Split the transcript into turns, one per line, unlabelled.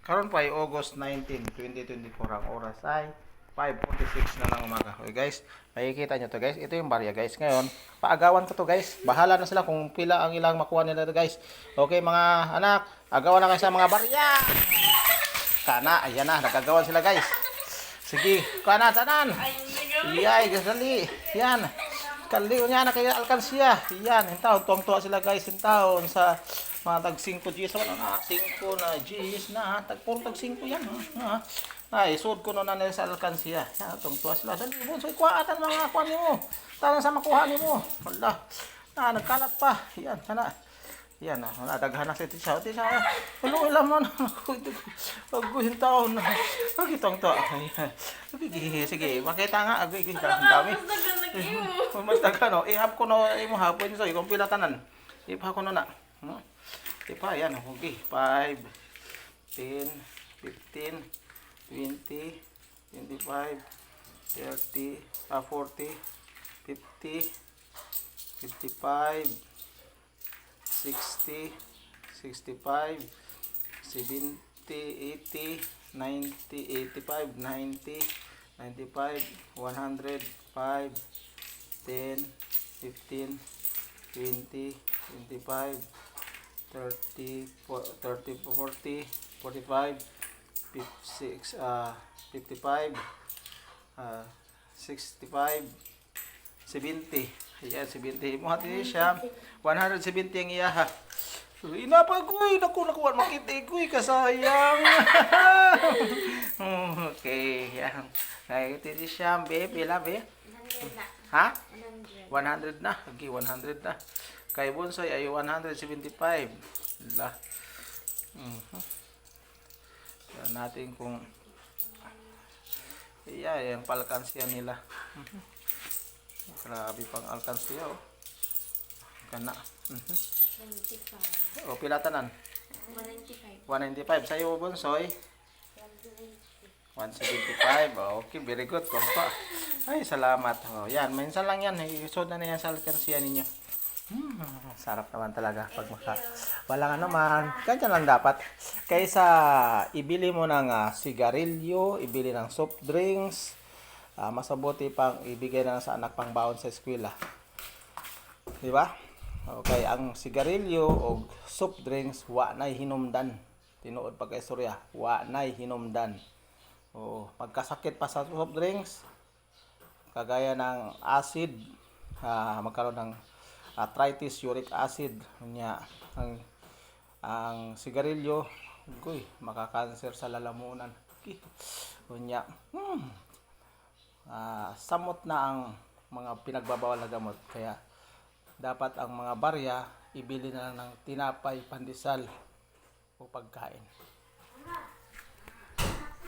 Karon pa ay August 19, 2024 ang oras ay 5.46 na ng umaga. Okay guys, makikita nyo to guys. Ito yung barya guys. Ngayon, paagawan ko to guys. Bahala na sila kung pila ang ilang makuha nila to guys. Okay mga anak, agawan na kayo sa mga barya. Kana, ayan na, nagagawan sila guys. Sige, kana, tanan. Iyay, gasali. Yan. Kaliw niya na kaya alkansya. Yan, hintaon. Tuwang-tuwa sila guys. Hintaon sa mga tag 5 Gs. Wala na, 5 na Gs na. Tag puro tag 5 yan. Ha? Ay, sud ko na nila sa alkansya. Yan, tuwang-tuwa sila. Dali mo, so ikuhaan mga kuha mo. Tanang sa makuha mo. Wala. Na, nagkalat pa. Yan, sana. Yan na, oh, nadaghan na si Tisha. Tisha, ulo ilam mo na. Pagguhin taon na. Pagitong to. Sige, sige, makita nga. Agay, kita. Ang dami. Mas daga no. Ihap ko no, imo hapon so ikong pila tanan. Ipa ko no na. No? Ipa yan, okay. 5 10 15 20 25 30 ah 40 50 55 60 65 70 80 90 85 90 95 100 5 10 15 20 25 30 fo- 30 40 45 56 uh, 55 uh, 65 70 Ayan, 70 mo hati siya 170 ang iyaha Inapa koy, naku nakuha makita koy kasayang. okay, yan. Ay, titi siya, be, pila be? Ha? 100 na. Okay, 100 na. Kay Bonsoy ay 175. La. Yan natin kung Yeah, yung palkansya nila. Mhm. Grabe pang alkansya oh. Kana. Mhm.
25.
O pila tanan?
195.
195 sa'yo Bonsoy. 175. Oh, Okay, very good. Kompa. Ay, salamat. Oh, yan, minsan lang yan. Isod na na yan sa alkansya ninyo. Hmm, sarap naman talaga pag maka... Wala nga naman. Ganyan lang dapat. Kaysa ibili mo ng ah, sigarilyo, ibili ng soft drinks, ah, masabuti pang ibigay na sa anak pang baon sa eskwela. Di ba? Okay, ang sigarilyo o soft drinks, wa na'y hinumdan. Tinuod pagka-istorya, wa na'y hinumdan. O, pagkasakit pa sa soft drinks, kagaya ng acid, ah, magkaroon ng arthritis, uric acid, niya, ang, ang sigarilyo, guy, makakanser sa lalamunan. Kunya, hmm, ah, samot na ang mga pinagbabawal na gamot. Kaya, dapat ang mga barya, ibili na lang ng tinapay, pandesal, o pagkain.